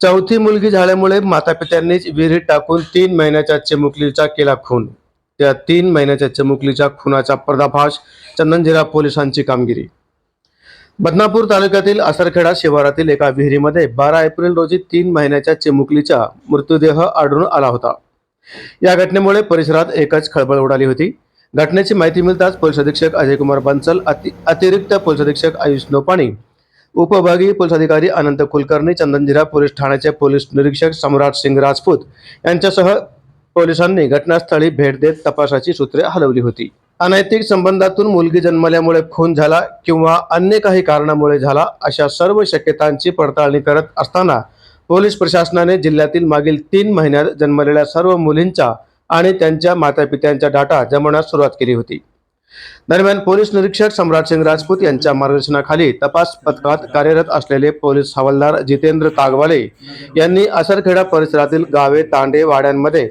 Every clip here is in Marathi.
चौथी मुलगी झाल्यामुळे मातापित्यांनीच विहिरीत टाकून तीन महिन्याच्या चिमुकलीचा केला खून. त्या तीन महिन्याच्या चिमुकलीच्या खुनाचा पर्दाफाश चंदनजिरा पोलिसांची कामगिरी. बदनापूर तालुक्यातील असरखेडा शिवारातील एका विहिरीमध्ये बारा एप्रिल रोजी तीन महिन्याच्या चिमुकलीचा मृतदेह आढळून आला होता. या घटनेमुळे परिसरात एकच खळबळ उडाली होती. घटनेची माहिती मिळताच पोलीस अधीक्षक अजयकुमार बन्सल अति अतिरिक्त पोलीस अधीक्षक आयुष नोपाणी उपविभागीय पोलीस अधिकारी अनंत कुलकर्णी चंदनजिरा पोलीस ठाण्याचे पोलीस निरीक्षक सम्राट सिंग राजपूत यांच्यासह पोलिसांनी घटनास्थळी भेट देत तपासाची सूत्रे हलवली होती. अनैतिक संबंधातून मुलगी जन्मल्यामुळे खून झाला किंवा अन्य काही कारणामुळे झाला अशा सर्व शक्यतांची पडताळणी करत असताना पोलीस प्रशासनाने जिल्ह्यातील मागील तीन महिन्यात जन्मलेल्या सर्व मुलींचा आणि त्यांच्या मातापित्यांचा डाटा जमवण्यास सुरुवात केली होती. दरम्यान पोलीस निरीक्षक सम्राट सिंग राजपूत यांच्या मार्गदर्शनाखाली तपास पथकात कार्यरत असलेले पोलीस हवालदार जितेंद्र तागवाले यांनी असरखेडा परिसरातील गावे तांडे वाड्यांमध्ये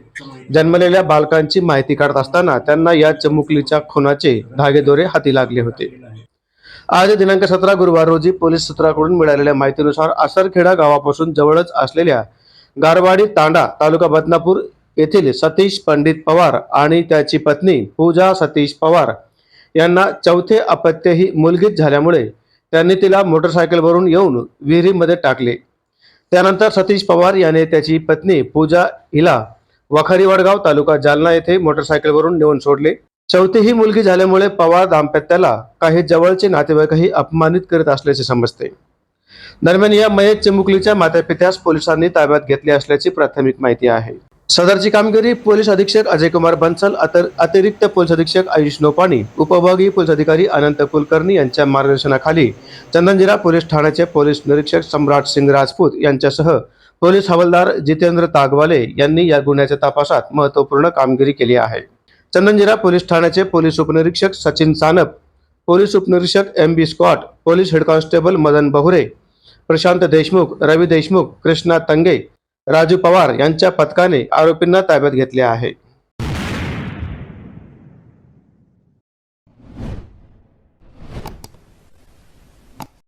जन्मलेल्या बालकांची माहिती काढत असताना त्यांना या चमुकलीच्या खुनाचे धागेदोरे हाती लागले होते. आज दिनांक सतरा गुरुवार रोजी पोलीस सूत्राकडून मिळालेल्या माहितीनुसार असरखेडा गावापासून जवळच असलेल्या गारवाडी तांडा तालुका बदनापूर येथील सतीश पंडित पवार आणि त्याची पत्नी पूजा सतीश पवार यांना चौथे अपत्य ही मुलगीच झाल्यामुळे त्यांनी तिला मोटरसायकलवरून येऊन विहिरीमध्ये टाकले. त्यानंतर सतीश पवार याने त्याची पत्नी पूजा हिला वखारी वडगाव तालुका जालना येथे मोटरसायकलवरून नेऊन सोडले. चौथी ही मुलगी झाल्यामुळे पवार दाम्पत्याला काही जवळचे नातेवाईकही अपमानित करीत असल्याचे समजते. दरम्यान या मयत चिमुकलीच्या मातापित्यास पोलिसांनी ताब्यात घेतले असल्याची प्राथमिक माहिती आहे. सदरची कामगिरी पोलीस अधीक्षक अजय कुमार बन्सल अतर अतिरिक्त पोलीस अधीक्षक आयुष नोपाणी उपविभागीय पोलीस अधिकारी अनंत कुलकर्णी यांच्या मार्गदर्शनाखाली चंदनजिरा पोलीस ठाण्याचे पोलीस निरीक्षक सम्राट सिंग राजपूत यांच्यासह पोलीस हवालदार जितेंद्र तागवाले यांनी या गुन्ह्याच्या तपासात महत्त्वपूर्ण कामगिरी केली आहे. चंदनजिरा पोलीस ठाण्याचे पोलीस उपनिरीक्षक सचिन सानप पोलीस उपनिरीक्षक M B Scott police head constable Madan Bahure Prashant Deshmukh Ravi Deshmukh Krishna Tange Raju Pawar यांच्या पथकाने आरोपींना ताब्यात घेतले आहे.